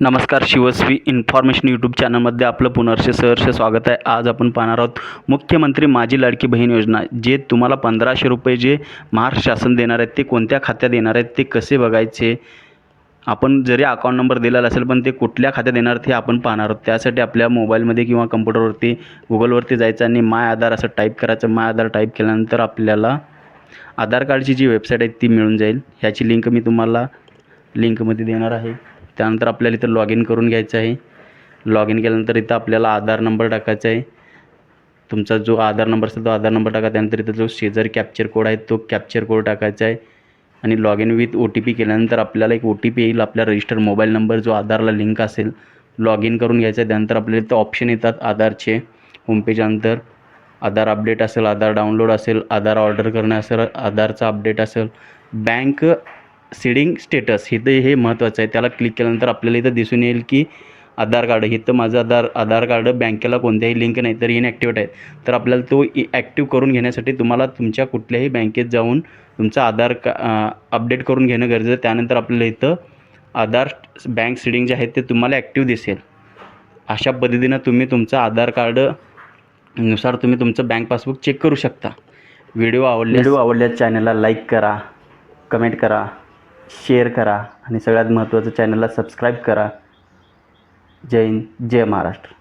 नमस्कार शिवस्वी information YouTube चॅनलमध्ये आपलं पुनर्श सहर्ष स्वागत आहे. आज आपण पाहणार आहोत मुख्यमंत्री माझी लाडकी बहीण योजना जे तुम्हाला पंधराशे रुपये जे महाराष्ट्र शासन देणार आहेत ते कोणत्या खात्यात येणार आहेत ते कसे बघायचे? आपण जरी अकाउंट नंबर दिलेला असेल पण ते कुठल्या खात्यात येणार ते आपण पाहणार आहोत. त्यासाठी आपल्या मोबाईलमध्ये किंवा कम्प्युटरवरती गुगलवरती जायचं आणि माय आधार असं टाईप करायचं. माय आधार टाईप केल्यानंतर आपल्याला आधार कार्डची जी वेबसाईट आहे ती मिळून जाईल. ह्याची लिंक मी तुम्हाला लिंकमध्ये देणार आहे. त्यानंतर आपल्याला इथं लॉग इन करून घ्यायचं आहे. लॉग इन केल्यानंतर इथं आपल्याला आधार नंबर टाकायचा आहे. तुमचा जो आधार नंबर असेल तो आधार नंबर टाका. त्यानंतर इथं जो शेजर कॅप्चर कोड आहे तो कॅप्चर कोड टाकायचा आहे. आणि log in with O T P केल्यानंतर आपल्याला एक ओ टी पी येईल. आपल्या रजिस्टर मोबाईल नंबर जो आधारला लिंक असेल लॉग इन करून घ्यायचा आहे. त्यानंतर आपल्याला इथं ऑप्शन येतात आधारचे. होमपेजनंतर आधार अपडेट असेल आधार डाउनलोड असेल आधार ऑर्डर करणं असेल आधारचा अपडेट असेल. बँक सीडिंग स्टेटस इथं हे महत्त्वाचं आहे. त्याला क्लिक केल्यानंतर आपल्याला इथं दिसून येईल की आधार कार्ड इथं माझं आधार आधार कार्ड बँकेला कोणत्याही लिंक नाही तर इनॲक्टिवेट आहे तर आपल्याला तो ॲक्टिव्ह करून घेण्यासाठी तुम्हाला तुमच्या कुठल्याही बँकेत जाऊन तुमचं आधार का अपडेट करून घेणं गरजेचं आहे. त्यानंतर आपल्याला इथं आधार बँक सीडिंग जे आहे ते तुम्हाला ॲक्टिव्ह दिसेल. अशा पद्धतीनं तुम्ही तुमचं आधार कार्डनुसार तुम्ही तुमचं बँक पासबुक चेक करू शकता. व्हिडिओ आवडले व्हिडिओ आवडल्यास चॅनलला लाईक करा कमेंट करा. शेअर करा आणि सगळ्यात महत्त्वाचं चॅनलला सबस्क्राईब करा. जय हिंद जय महाराष्ट्र.